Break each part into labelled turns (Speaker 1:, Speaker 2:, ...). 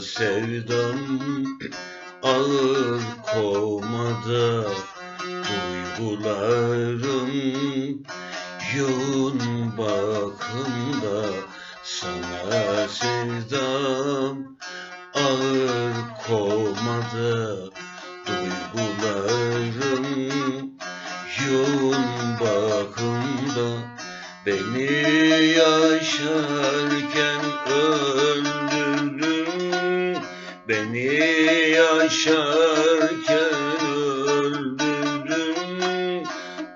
Speaker 1: sevdam ağır kovmada Duygularım. Yoğun bakımda Sana sevdam ağır kovmada Duygularım. Yoğun bakımda Beni yaşarken öldürdün Beni yaşarken öldürdün.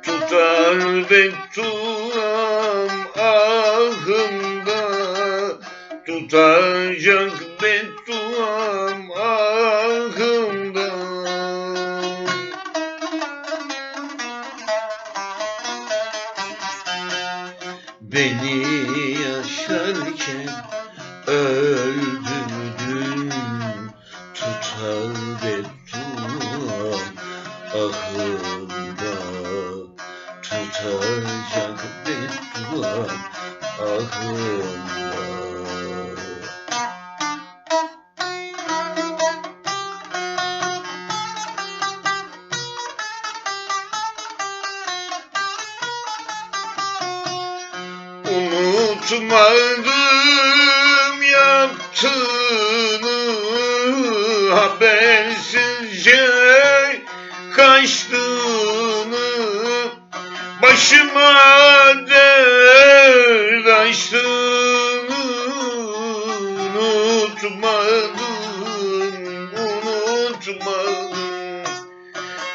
Speaker 1: Tutar bedduam ahımda. Tutacak bedduam ahımda. Beni yaşarken öldürdün Unutmadım yaptığını habersizce kaçtığını başıma açtığını unutmadım unutmadım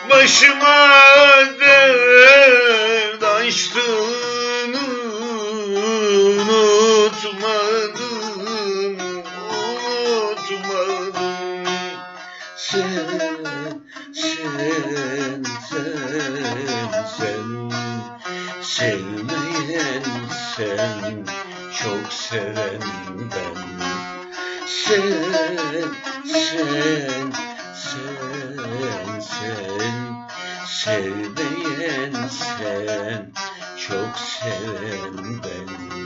Speaker 1: başıma dert açtığını unutmadım, unutmadım. Sen, sen, sen, sen, sevmeyen sen, çok seven ben. Sen, sen, sen, sen, sevmeyen sen, çok seven ben.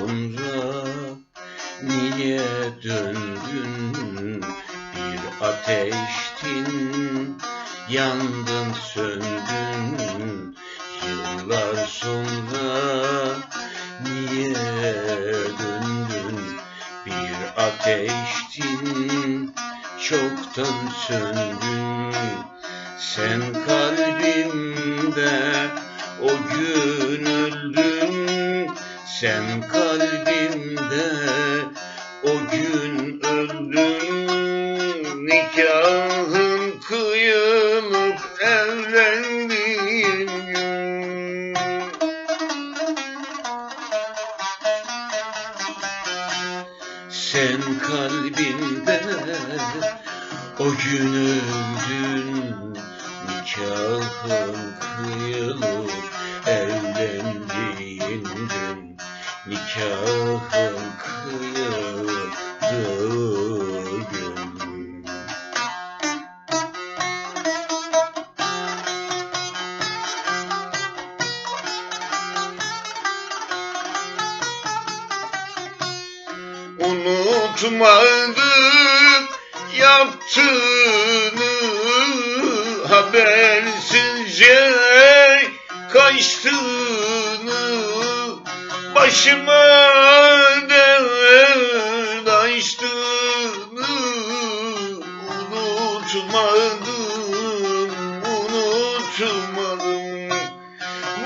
Speaker 1: Sonra niye döndün? Bir ateştin yandın söndün. Yıllar sonra niye döndün? Bir ateştin çoktan söndün. Sen kalbimde o gün öldün sen kalbimde o gün öldün nikahın kıyılıp evlendiğin gün sen kalbimde o gün öldün nikahın kıyılıp evlendiğin gün Unutmadım yaptığını habersizce kaçtığını başıma dert açtığını unutmadım, unutmadım.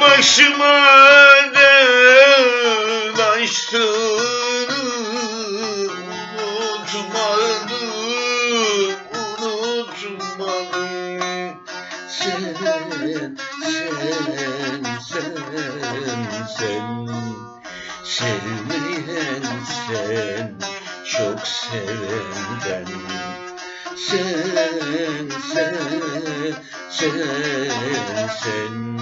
Speaker 1: Başıma dert açtığını
Speaker 2: unutmadım, unutmadım. Sen, sen, sen, sen çok seven ben. Sen, sen, sen, sen.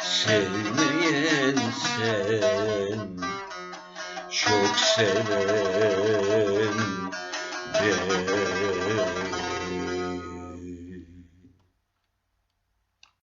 Speaker 2: Sevmeyen sen, çok seven